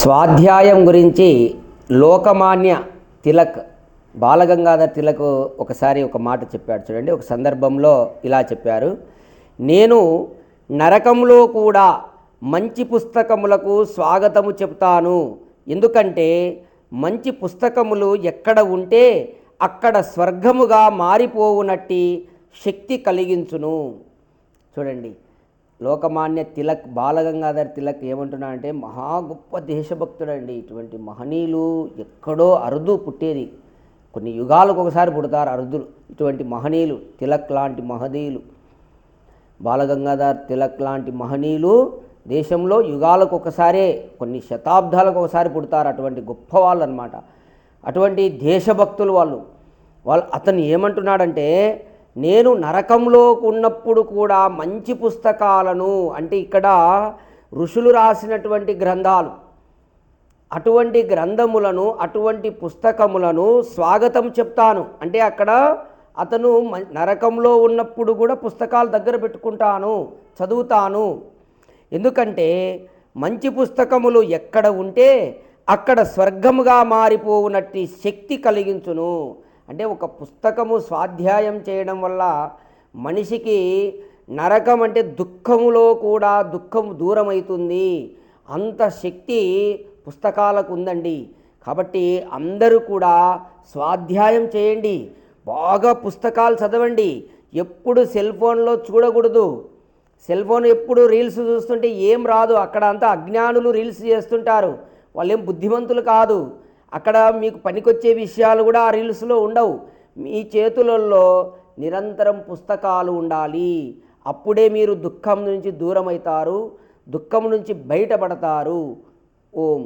స్వాధ్యాయం గురించి లోకమాన్య తిలక్ బాలగంగాధర్ తిలక్ ఒకసారి ఒక మాట చెప్పాడు. చూడండి ఒక సందర్భంలో ఇలా చెప్పారు. నేను నరకంలో కూడా మంచి పుస్తకములకు స్వాగతము చెప్తాను. ఎందుకంటే మంచి పుస్తకములు ఎక్కడ ఉంటే అక్కడ స్వర్గముగా మారిపోవునట్టి శక్తి కలిగించును. చూడండి లోకమాన్య తిలక్ బాలగంగాధర్ తిలక్ ఏమంటున్నాడంటే మహా గొప్ప దేశభక్తుడండి. ఇటువంటి మహనీయులు ఎక్కడో అరుదు పుట్టేది. కొన్ని యుగాలకు ఒకసారి పుడతారు అరుదులు. ఇటువంటి మహనీయులు తిలక్ లాంటి మహనీయులు బాలగంగాధర్ తిలక్ లాంటి మహనీయులు దేశంలో యుగాలకు ఒకసారే కొన్ని శతాబ్దాలకు ఒకసారి పుడతారు అటువంటి గొప్ప వాళ్ళు అనమాట అటువంటి దేశభక్తులు వాళ్ళు. వాళ్ళు అతను ఏమంటున్నాడంటే నేను నరకంలో ఉన్నప్పుడు కూడా మంచి పుస్తకాలను అంటే ఇక్కడ ఋషులు రాసినటువంటి గ్రంథాలు అటువంటి గ్రంథములను అటువంటి పుస్తకములను స్వాగతం చెప్తాను. అంటే అక్కడ అతను నరకంలో ఉన్నప్పుడు కూడా పుస్తకాలు దగ్గర పెట్టుకుంటాను చదువుతాను. ఎందుకంటే మంచి పుస్తకములు ఎక్కడ ఉంటే అక్కడ స్వర్గముగా మారిపోవునట్టి శక్తి కలిగించును. అంటే ఒక పుస్తకము స్వాధ్యాయం చేయడం వల్ల మనిషికి నరకం అంటే దుఃఖములో కూడా దుఃఖం దూరమవుతుంది అంత శక్తి పుస్తకాలకు ఉందండి. కాబట్టి అందరూ కూడా స్వాధ్యాయం చేయండి. బాగా పుస్తకాలు చదవండి. ఎప్పుడు సెల్ ఫోన్లో చూడకూడదు. సెల్ ఫోన్ ఎప్పుడు రీల్స్ చూస్తుంటే ఏం రాదు. అక్కడ అంతా అజ్ఞానులు రీల్స్ చేస్తుంటారు. వాళ్ళు ఏం బుద్ధిమంతులు కాదు. అక్కడ మీకు పనికొచ్చే విషయాలు కూడా ఆ రీల్స్లో ఉండవు. మీ చేతులలో నిరంతరం పుస్తకాలు ఉండాలి. అప్పుడే మీరు దుఃఖం నుంచి దూరం అవుతారు దుఃఖం నుంచి బయటపడతారు. ఓం.